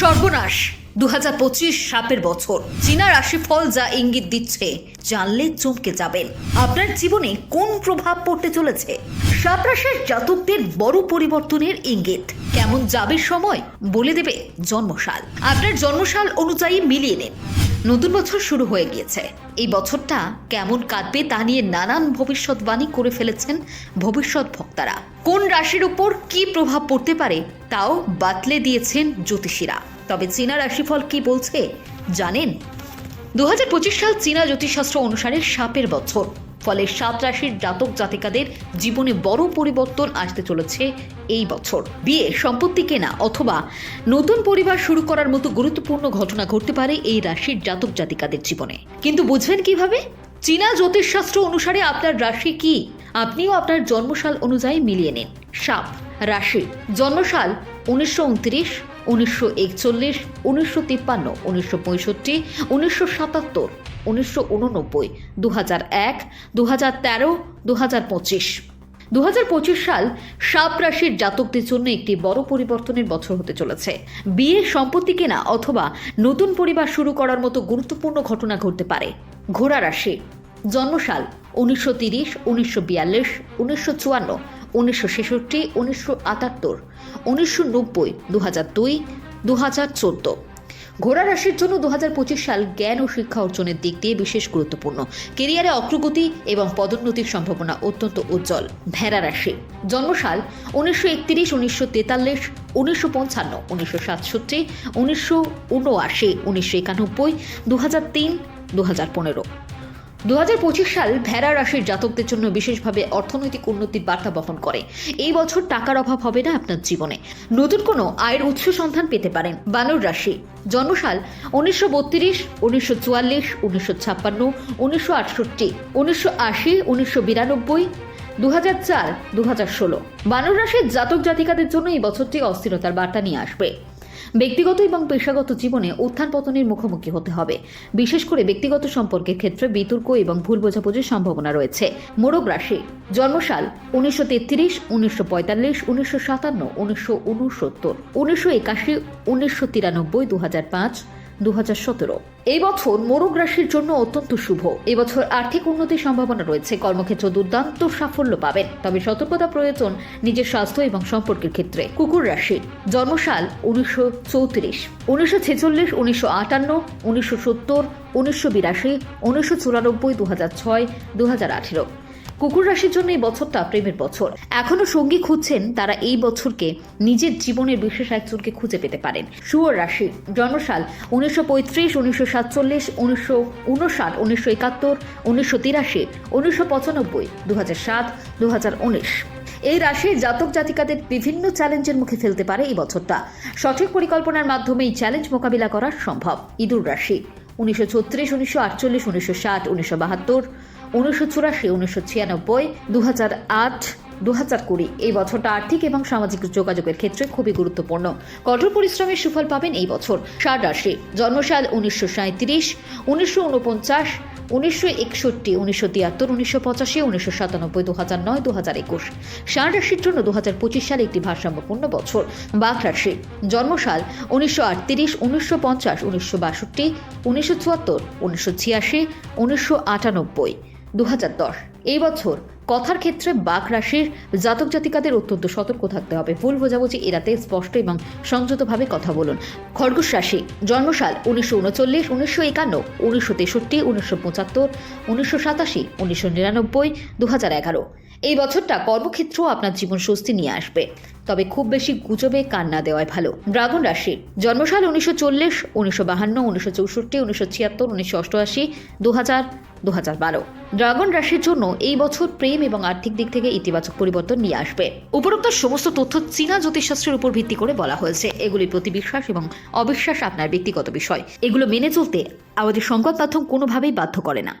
সর্বনাশ। দু হাজার পঁচিশ সাপের বছর। চীনা রাশিফল যা ইঙ্গিত দিচ্ছে, জানলে চমকে যাবেন। আপনার জীবনে কোন প্রভাব পড়তে চলেছে? সাপ রাশির জাতকদের বড় পরিবর্তনের ইঙ্গিত। কেমন যাবে সময়? বলে দেবে জন্মশাল আপনার জন্মশাল অনুযায়ী মিলিয়ে নিন। নতুন বছর শুরু হয়ে গিয়েছে। এই বছরটা কেমন কাটবে তা নিয়ে নানান ভবিষ্যৎবাণী করে ফেলেছেন ভবিষ্যৎ ভক্তারা। কোন রাশির উপর কি প্রভাব পড়তে পারে তাও বাতলে দিয়েছেন জ্যোতিষীরা। তবে চীনা রাশিফল কি বলছে জানেন? দু হাজার পঁচিশ সাল চীনা জ্যোতিষশাস্ত্র অনুসারে সাপের বছর। ফলে সাত রাশির জাতক জাতিকাদের জীবনে বড় পরিবর্তন আসতে চলেছে এই বছর। বিয়ে, সম্পত্তি কেনা অথবা নতুন পরিবার শুরু করার মতো গুরুত্বপূর্ণ ঘটনা ঘটতে পারে এই রাশির জাতক জাতিকাদের জীবনে। কিন্তু বুঝবেন কীভাবে? চীনা জ্যোতিষশাস্ত্র অনুসারে আপনার রাশি কি? আপনিও আপনার জন্মসাল অনুযায়ী মিলিয়ে নিন। সাপ, রাশি, জন্মসাল উনিশশো উনত্রিশ, উনিশশো একচল্লিশ, উনিশশো তিপ্পান্ন, উনিশশো পঁয়ষট্টি, উনিশশো সাতাত্তর। উনিশশো উননব্বই দু এক দু তেরো দু হাজার পঁচিশ সাল সাপ রাশির জাতকদের জন্য একটি বড় পরিবর্তনের বছর হতে চলেছে। বিয়ে সম্পত্তি কেনা অথবা নতুন পরিবার শুরু করার মতো গুরুত্বপূর্ণ ঘটনা ঘটতে পারে। ঘোড়া রাশি, জন্মসাল উনিশশো তিরিশ, উনিশশো বিয়াল্লিশ, উনিশশো চুয়ান্ন, উনিশশো ছেষট্টি, উনিশশো আটাত্তর, উনিশশো নব্বই দু হাজার দুই দু হাজার চোদ্দ। ঘোড়া রাশির জন্য দু হাজার পঁচিশ সাল জ্ঞান ও শিক্ষা অর্জনের দিক দিয়ে বিশেষ গুরুত্বপূর্ণ। কেরিয়ারে অগ্রগতি এবং পদোন্নতির সম্ভাবনা অত্যন্ত উজ্জ্বল। ভেড়া রাশি। জন্মসাল উনিশশো একত্রিশ, উনিশশো তেতাল্লিশ, উনিশশো পঞ্চান্ন, উনিশশো সাতষট্টি, উনিশশো উনআশি, উনিশশো একানব্বই দু হাজার তিন দু হাজার পনেরো। দুহাজার পঁচিশ সাল ভেড়া রাশির জাতকদের জন্য বিশেষভাবে অর্থনৈতিক উন্নতির বার্তা বহন করে। এই বছর টাকার অভাব হবে না আপনার জীবনে। নতুন কোনো আয়ের উৎস সন্ধান পেতে পারেন বানর রাশি। জন্মসাল উনিশশো বত্রিশ, উনিশশো চুয়াল্লিশ, উনিশশো ছাপ্পান্ন, উনিশশো আটষট্টি, উনিশশো আশি, উনিশশো বিরানব্বই দু হাজার চার দু হাজার ষোলো। বানর রাশির জাতক জাতিকাদের জন্য এই বছরটি অস্থিরতার বার্তা নিয়ে আসবে। ব্যক্তিগত এবং পেশাগত জীবনে উত্থান পতনের মুখোমুখি হতে হবে। বিশেষ করে ব্যক্তিগত সম্পর্কের ক্ষেত্রে বিতর্ক এবং ভুল বোঝাবুঝির সম্ভাবনা রয়েছে। মোরগ রাশি, জন্মসাল উনিশশো তেত্রিশ, উনিশশো পঁয়তাল্লিশ, উনিশশো সাতান্ন, উনিশশো উনসত্তর, উনিশশো একাশি, উনিশশো তিরানব্বই দু হাজার পাঁচ দু হাজার সতেরো। এই বছর মোরগ রাশির জন্য অত্যন্ত শুভ। এবছর আর্থিক উন্নতির সম্ভাবনা রয়েছে। কর্মক্ষেত্র দুর্দান্ত সাফল্য পাবেন। তবে সতর্কতা প্রয়োজন নিজের স্বাস্থ্য এবং সম্পর্কের ক্ষেত্রে। কুকুর রাশি, জন্মসাল উনিশশো চৌত্রিশ, উনিশশো ছেচল্লিশ, উনিশশো আটান্ন, উনিশশো সত্তর, উনিশশো বিরাশি, উনিশশো চুরানব্বই দু হাজার ছয় দু হাজার আঠেরো। কুকুর রাশির জন্য এই বছরটা প্রেমের বছর। এখনও সঙ্গী খুঁজছেন, তারা এই বছরকে নিজের জীবনের বিশেষ একজনকে খুঁজে পেতে পারেন। শুয়োর রাশি, জন্মসাল উনিশশো পঁয়ত্রিশ, উনিশশো সাতচল্লিশ, উনিশশো উনষাট উনিশশো একাত্তর, উনিশশো তিরাশি, উনিশশো পঁচানব্বই দু হাজার সাত দু হাজার উনিশ। এই রাশির জাতক জাতিকাদের বিভিন্ন চ্যালেঞ্জের মুখে ফেলতে পারে এই বছরটা। সঠিক পরিকল্পনার মাধ্যমে এই চ্যালেঞ্জ মোকাবিলা করা সম্ভব। ইঁদুর রাশি, উনিশশো ছত্রিশ, উনিশশো আটচল্লিশ, উনিশশো ষাট, উনিশশো বাহাত্তর উনিশশো চুরাশি, উনিশশো ছিয়ানব্বই দু হাজার আট দু হাজার কুড়ি। এই বছরটা আর্থিক এবং সামাজিক যোগাযোগের ক্ষেত্রে খুবই গুরুত্বপূর্ণ। কঠোর পরিশ্রমের সুফল পাবেন এই বছর ষাট রাশি। জন্মসাল উনিশশো সাঁত্রিশ উনিশশো উনপঞ্চাশ উনিশশো একষট্টি, উনিশশো তিয়াত্তর, উনিশশো পঁচাশি, উনিশশো সাতানব্বই দু হাজার নয় দু হাজার একুশ। ষাট রাশির জন্য দু হাজার পঁচিশ সালে একটি ভারসাম্যপূর্ণ বছর। বাঘ রাশি। জন্মসাল উনিশশো আটত্রিশ, উনিশশো পঞ্চাশ, উনিশশো বাষট্টি, উনিশশো চুয়াত্তর, উনিশশো ছিয়াশি, উনিশশো আটানব্বই। দু হাজার দশ। এই বছর কথার ক্ষেত্রে বাঘ রাশির জাতক জাতিকাদের অত্যন্ত সতর্ক থাকতে হবে। ভুল বোঝাবুঝি এরাতে স্পষ্ট এবং সংযতভাবে কথা বলুন। খরগোশ রাশি, জন্মসাল উনিশশো উনচল্লিশ, উনিশশো একান্ন, উনিশশো তেষট্টি, উনিশশো পঁচাত্তর, উনিশশো সাতাশি, উনিশশো নিরানব্বই দু হাজার এগারো। এই বছরটা কর্মক্ষেত্রেও আপনার জীবন স্বস্তি নিয়ে আসবে। তবে খুব বেশি গুজবে কান না দেওয়াই ভালো। ড্রাগন রাশি, জন্মসাল উনিশশো চল্লিশ, উনিশশো বাহান্ন, উনিশশো চৌষট্টি, উনিশশো ছিয়াত্তর, উনিশশো অষ্টআশি দু হাজার দু হাজার বারো ড্রাগন রাশির জন্য এই বছর প্রেম এবং আর্থিক দিক থেকে ইতিবাচক পরিবর্তন নিয়ে আসবে। উপরোক্ত সমস্ত তথ্য চীনা জ্যোতিষশাস্ত্রের উপর ভিত্তি করে বলা হয়েছে। এগুলির প্রতি বিশ্বাস এবং অবিশ্বাস আপনার ব্যক্তিগত বিষয়। এগুলো মেনে চলতে আমাদের সংবাদ মাধ্যম কোনোভাবেই বাধ্য করে না।